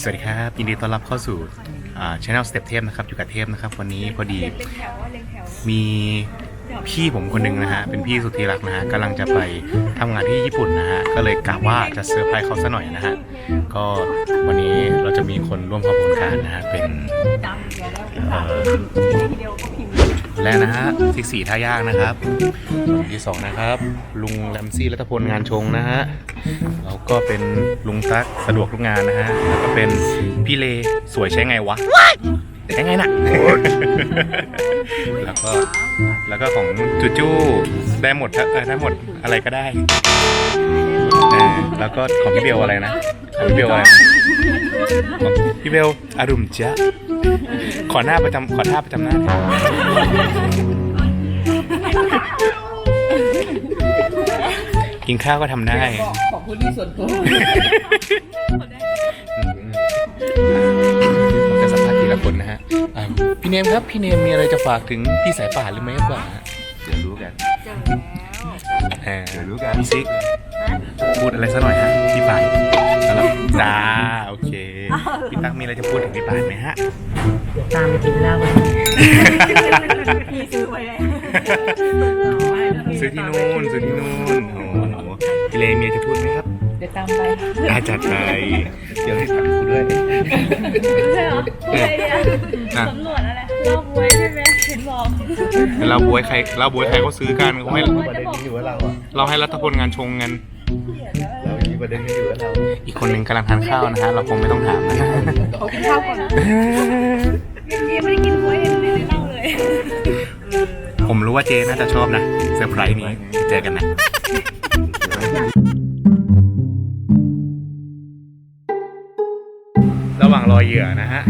สวัสดีครับ ยินดีต้อนรับเข้าสู่ช่องสเต็ปเทพนะครับ อยู่กับเทพนะครับ วันนี้พอดีมีพี่ผมคนหนึ่งนะฮะ เป็นพี่สุดที่รักนะฮะกำลังจะไปทำงานที่ญี่ปุ่นนะฮะ ก็เลยกะว่าจะเซอร์ไพรส์เขาซะหน่อยนะฮะ ก็วันนี้เราจะมีคนร่วมขบวนการนะฮะ เป็นเและนะฮะทิกสี่ท่ายากนะครับคนที่สองนะครับ ลุงแรมซี่รัตพลงานชงนะฮะแล้วก็เป็นลุงตั๊กสะดวกทุกงานนะฮะแล้วก็เป็นพี่เลสวยใช้ไงวะใช้ไงน่ะ แล้วก็แล้วก็ของจูจูได้หมดถ้าเออได้หมดอะไรก็ได้เออแล้วก็ของพี่เบลอะไรนะของพี่เบลอะไรของ พี่เบลอารุมจ๊ะขอหน้าประจำขอท่าประจำหน้าหน่อยกินข้าวก็ทำได้ของพื้นที่ส่วนตัวผมจะสัมภาษณ์ทีละคนนะฮะอ่าพี่เนมครับ พี่เนมมีอะไรจะฝากถึงพี่สายป่านหรือไม่ครับป่าเดี๋ยวรู้กันอ่าเดี๋ยวรู้กันพี่ซิกพูดอะไรสักหน่อยฮะพี่ป่านแล้วจ้าโอเค พี่ตั๊กมีอะไรจะพูดถึงพี่ป่านไหมฮะ ตามไปกินเหล้าพี่ซื้อไว้เลยซื้อที่นู่นซื้อที่นู่นโอ้โหพี่เลมีอะไรจะพูดไหมครับเดี๋ยวตามไปอาจัดไปเดี๋ยวให้ตั๊กพูดด้วยใช่เหรอพูดอะไรเนี่ยสำรวจอะไรรอบไว้ใช่ไหมเห็นบอกเราบวยใครเราบวยใครเขาซื้อกันเขาให้ประเด็นนี้อยู่ว่าเราอะเราให้รัฐพลงานชงเงินเรามี ประเด็นนี้อยู่ว่าเราอีกคนหนึ่งกำลังทานข้าวนะฮะเราคงไม่ต้องถามนะเขากินข้าวก่อนนะยังไม่ได้กินไว้ยังไม่ได้เล่าเลย ผมรู้ว่าเจน่าจะชอบนะเซอร์ไพรส์นี้เจอกันนะระหว่างรอเหยื่อนะฮะ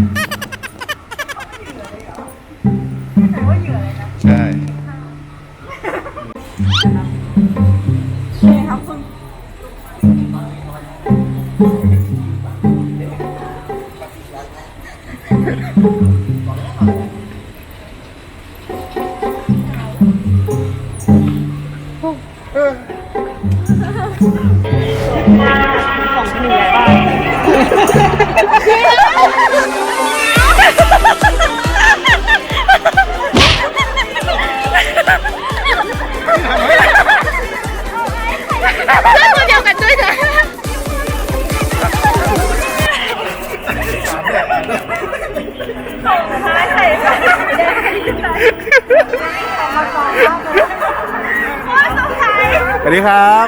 สวัสดีครับ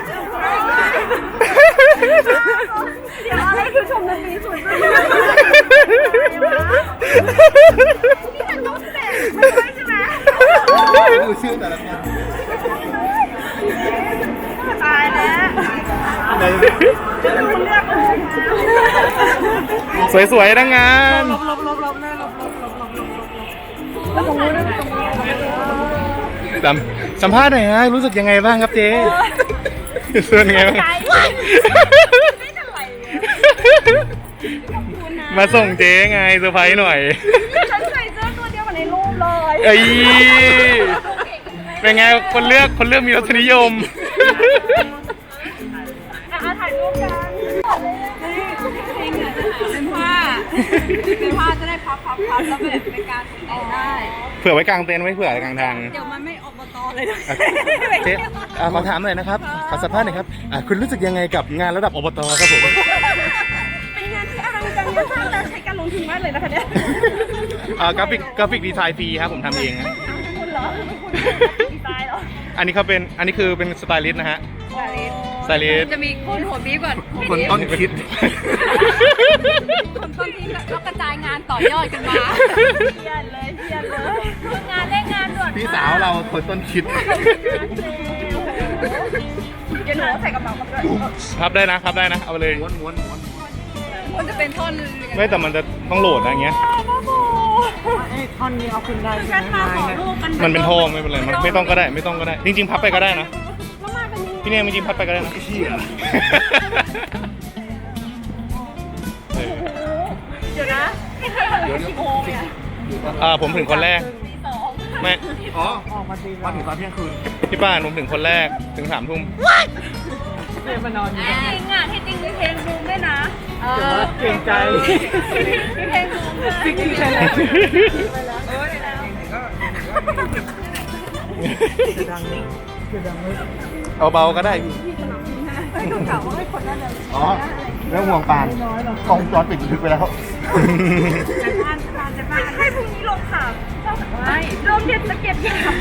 เดี๋ยวอะไรคือชมดนตรีสุดเลยนี่มันต้องแตกไม่ใช่ไหมดูชื่อแต่ละคนตายแล้วในคุณเลือกเลยสวยๆนะงานลบลบลบลบหน้าลบลบลบลบลบแล้วตรงนู้นตรงนี้สัม สัมภาษณ์หน่อยฮะรู้สึกยังไงบ้างครับเจรู้สึกยังไงบ้างใจไม่เท่าไหร่ขอบคุณนะมาส่งเจ๊ไงเซอร์ไพรส์หน่อยฉันใส่เสื้อตัวเดียวกับในรูปเลยเอ้ยเป็นไงคนเลือกคนเลือกมีรสนิยม พับพับพับแล้วแบบเป็นการแต่งได้ เผื่อไว้กลางเต็นท์ไว้เผื่อกลางทาง เดี๋ยวมันไม่อบตเลยนะเจ๊อะขอถามหน่อยนะครับ ขอสัมภาษณ์หน่อยครับอะคุณรู้สึกยังไงกับงานระดับอบตครับผม เป็นงานที่อลังการงานสร้างแต่ใช้การลงทุนมากเลยนะคะเนี่ยอ่ากราฟิกกราฟิกดีไซน์ฟรีครับผมทำเองฮะคุณเหรอคุณดีไซน์เหรออันนี้เขาเป็น อันนี้คือเป็นสไตลิสต์นะฮะ สไตลิสต์จะมีคนหัวบีบก่อน คนต้นคิด อยอดกันมาเพียนเลยเพียนเลยงานได้งานด่วนพี่สาวเราคนต้นคิดเดี๋ยวหนูใส่กระเป๋ากับด้วยพับได้นะพับได้นะเอาไปเลยม้วนม้วนม้วนมันจะเป็นท่อนไม่แต่มันจะต้องโหลดนะอย่างเงี้ยไอ้ท่อนนี้เอาขึ้นได้แค่ใช่ไหมมาขอไม้นะรูปกันมันเป็นโทมไม่เป็นไรมันไม่ต้องก็ได้ไม่ต้องก็ได้ จริงๆพับไปก็ได้นะแล้วมากันยังไงพี่เนี่ยจริงๆพับไปก็ได้นะ ยวนะกี่โมงเนี่ยอ่าผมถึงคนแรก ตีสองไม่ อ๋อออกมาตีมาถึงตอนเที่ยงคืนพี่ป้านผมถึงคนแรกถึงสามทุ่มเพื่อนมานอนอยู่จริงอะที่จริงมีเพลงบูมด้วยนะอเก่งใจเพลงงงเลยซิกกี้ใช่แล้วเอาเบาก็ได้พี่ไม่ต้องกล่าวว่าให้คนนั้นเลยอ๋อเรื่องห่วงปานกล้องวงจอปิดบันทึกไปแล้ว จะบ้านจะบ้านจะบ้านให้พรุ่งนี้ลงข่าวไม่ลงเด็ดสะเก็ดยาว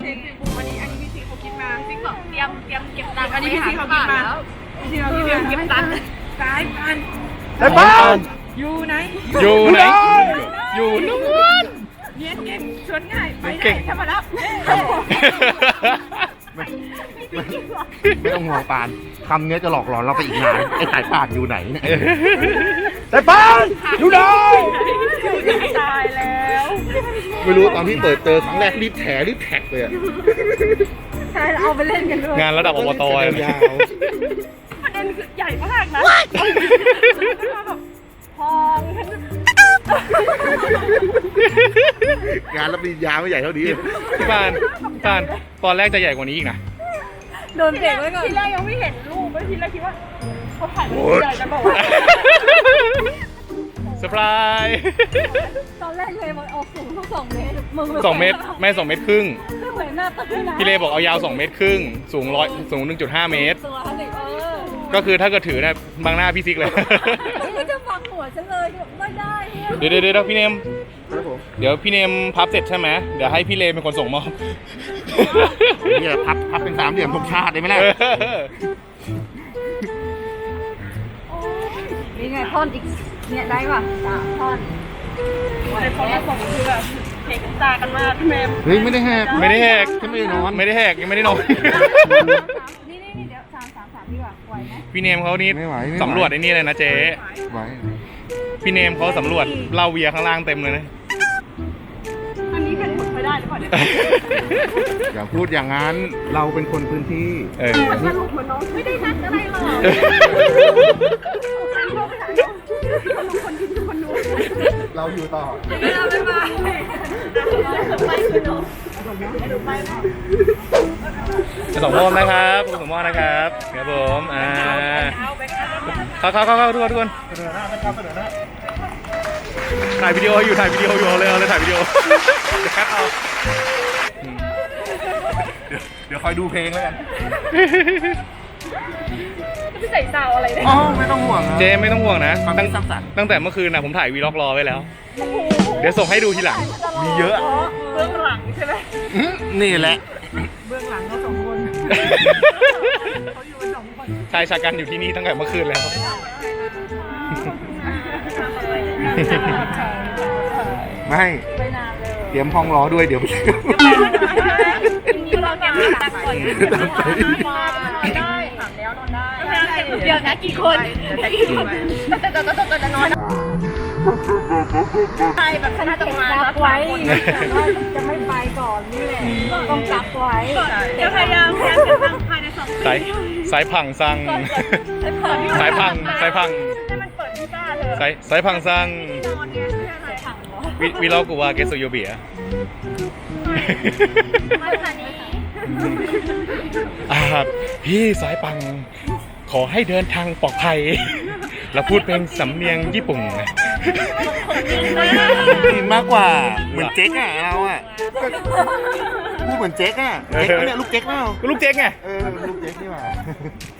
เพลงวันนี้อันนี้พี่ซีเขาคิดมาซิกบอกเตรียมเตรียมเก็บตังค์อันนี้พี่ซีเขาคิดมาแล้วพี่ซีเขาคิดมาเก็บตังค์สายพันได้บ้านอยู่ไหนอยู่ไหนอยู่นู้นเนียนเก่งชวนง่ายไปได้ธรรมดา ไม่ไม่ต้องห่วงปานคำนี้จะหลอกหลอนเราไปอีกนานไอ้สายป่านอยู่ไหนเนี่ยได้บ้านอยู่ไหนตายแล้วไม่รู้ตอนที่เปิดเจอครั้งแรกรีบแถรีบแท็กเลยอะใช่เอาไปเล่นกันด้วยงานระดับอบตเลยยาวประเด็นคือใหญ่มากนะพอง งานรับปริญญาไม่ใหญ่เท่านี้พี่ปานพี่ปานตอนแรกจะใหญ่กว่านี้อีกนะ โดนเบรกไว้ก่อนทีแรกยังไม่เห็นรูปเลยทีแรกคิดว่าเขาถ่ายรูปใหญ่กันบอกว่าเซอร์ไพรส์ตอนแรกเลยบอกเอาสูงเท่าสองเมตรมึงสองเมตรไม่สองเมตรครึ่งไม่เหมือนหน้าตึกเลยนะพี่เลบอกเอายาว2เมตรครึ่ง สูงร้อยสูง1.5เมตร ตัวสิเออก็คือถ้าเกิดถือเนี่ยบังหน้าพี่ซิกเลยเขาจะฟังหั วฉันเลยไม่ได้เนี่ยเดี๋ยวเดี๋ยวเดี๋ยวพี่เนม ครับผมเดี๋ยวพี่เนมพับเสร็จใช่ไหมเดี๋ยวให้พี่เลเป็นคนส่งมอบเนี่ยพับพับเป็นสามเหลี่ยมธงชาติได้ไหมล่ะนี่ไงท่อนอีกเนี่ยได้ป่ะสามท่อนแต่ท่อนละสองคือแบบเห็นตากันมากแม่เฮ้ยไม่ได้แหกไม่ได้แหกฉันไม่ได้นอนไม่ได้แหกยังไม่ได้นอนนี่นี่นี่เดี๋ยวสามสามสามดีกว่าไหวไหมพี่เนมเขานี่ไม่ไหวไม่ไหว สำรวจไอ้นี่เลยนะเจ๊ไว้ พี่เนมเขาสำรวจเหล้าเบียร์ข้างล่างเต็มเลยนะ อันนี้เป็นผลไม่ได้หรือเปล่าเนี่ยอย่าพูดอย่างนั้นเราเป็นคนพื้นที่เออ สรุปเหมือนน้องไม่ได้นัดอะไรหรอกฉันเข้าไปหาน้องคนละคนกินคนนู้น เราอยู่ต่อเราไปมาไปคือน้องสมมอบนะครับสมมอบนะครับครับผมอ่าเข้าเข้าเข้าเข้าทุกคนทุกคนถ่ายวิดีโออยู่ถ่ายวิดีโออยู่เอาเลยเอาเลยถ่ายวิดีโอเดี๋ยวคัดเอาเดี๋ยวคอยดูเพลงแล้วกัน เนี่ยอ๋อไม่ต้องห่วงเจไม่ต้องห่วงนะความตั้งคิดสร้างสรรค์ ตั้งแต่เมื่อคืนนะผมถ่ายวีล็อกรอไว้แล้ว เดี๋ยวส่งให้ดูทีหลัง มีเยอะ เบื้องหลังใช่ไหมอื้อนี่แหละ เบื้องหลังเขาสองคนชายชากันอยู่ที่นี่ตั้งแต่เมื่อคืนแล้ว ไม่ ไปนานเลยเตรียมห้องรอด้วยเดี๋ยวนี่เราแกมตักก่อนได้ถามแล้วนอนได้ เดี๋ยวนะกี่คนแต่แต่แต่แต่จะนอนใช่แบบคณะทำงานรับไว้จะไม่ไปก่อนนี่แหละต้องกักไว้จะพยายามพยายามจะตั้งภายในสองสายสายพังสั่งสายพังสายพังให้มันเปิดที่บ้านเลยสายสายพังสั่งนอนเนี่ยเพื่ออะไรถังเหรอวิวิล็อกกูว่าเกสโซโยเบียไม่ขนาดนี้อ่าพี่สายปัง ขอให้เดินทางปลอดภัย เราพูดเป็นสำเนียงญี่ปุ่นนะมากกว่าเหมือนเจ๊กอะเราอะก็พูดเหมือนเจ๊กอะเจ๊กเนี่ยลูกเจ๊กเปล่าลูกเจ๊กไงเออลูกเจ๊กนี่หว่า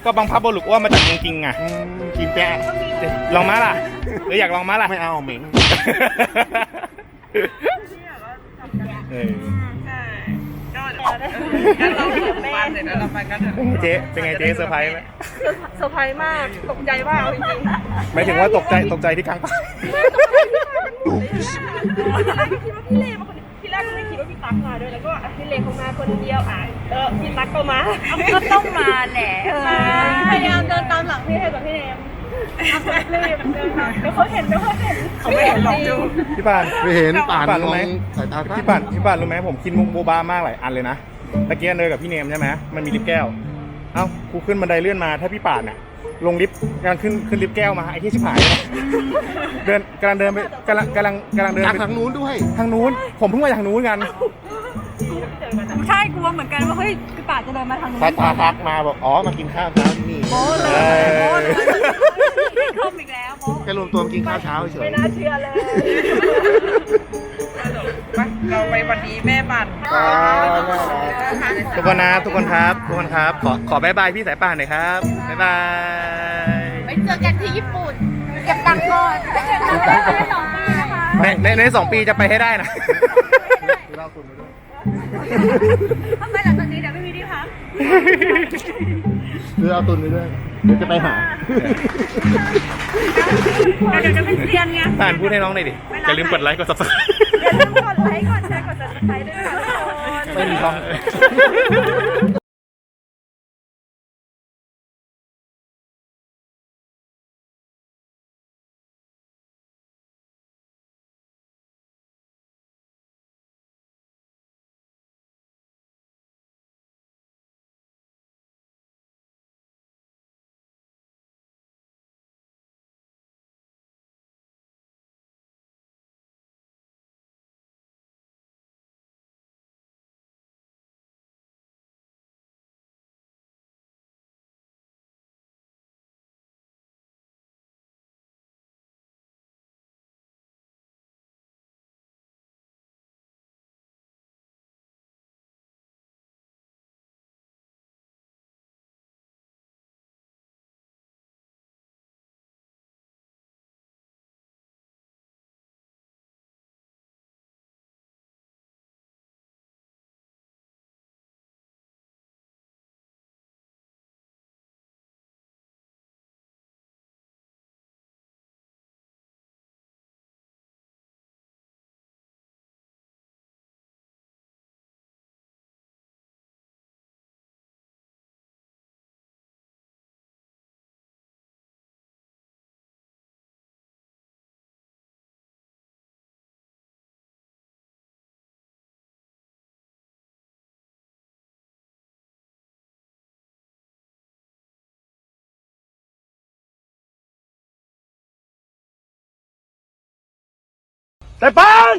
ก็บังพับบอลุกว่ามาจากเมืองจริงไงอืมกินแปะลองมาล่ะหรืออยากลองมาล่ะไม่เอาเหม็ง เอองั้นเราถึงบ้านเสร็จแล้วเราไปกันเถอะเจ๊เป็นไงเจ๊เซอร์ไพรส์ไหมเซอร์ไพรส์มากตกใจมากจริงหมายถึงว่าตกใจตกใจที่กลางป่าพี่เล่มาคนที่แรกก็ไม่คิดว่าพี่ตั๊กมาด้วยแล้วก็พี่เล่เขามาคนเดียวอะเออพี่ตั๊กก็มาก็ต้องมาแหละพยายามเดินตามหลังพี่ให้กับพี่เนม รีบเดินตามเดี๋ยวเขาเห็นเดี๋ยวเขาเห็นเขาไม่เห็นหรอกจูพี่ปานไม่เห็นป่านป่านรู้ไหมมองสายตาสั้นพี่ปานพี่ปานรู้ไหมผมคิดมุกโบบามากหลายอันเลยนะตะเกียเนยกับพี่เนมใช่ไหมมันมีลิฟต์แก้ว เอ้ากูขึ้นบันไดเลื่อนมาถ้าพี่ปานน่ะลงลิฟต์กำลังขึ้นขึ้นลิฟต์แก้วมาไอ้ที่ชิบหายเลยเดินกำลังเดินไปกำลังกำลังกำลังเดินจากไปทางนู้นด้วยทางนู้น ผมเพิ่งมาจากทางนู้นกันเจอกันอะ ใช่กลัวเหมือนกันว่าเฮ้ยคือป่าจะเดินมาทางนู้นถ้าตาทักมาบอกอ๋อมากินข้าวเช้าที่นี่โบ้เลยออโบ้เลยเข้าอีกแล้วโบ้แค่รวมตัวมากินข้าวเช้าเฉยไม่น่าเชื่อเลยไปเราไปวันนี้แม่บันทุกคนนะทุกคนครับทุกคนครับ ขอขอบายบายพี่สายป่านหน่อยครับบายบายไปเจอกันที่ญี่ปุ่นเก็บตังค์ก่อนเก็บตังค์ได้ไปสองปีนะคะในในในสองปีจะไปให้ได้นะ ทำไมหลังจากนี้เดี๋ยวไม่มีที่พักซื้อเอาตุนไปด้วย เดี๋ยวจะไปหา เดี๋ยวจะเป็นเซียนไงป่านพูดให้น้องหน่อยดิอย่าลืมกดไลค์กด subscribe อย่าลืมกดไลค์กดแชร์กด subscribe ด้วยนะคะทุกคน ไม่มีช่อง แต่ปาน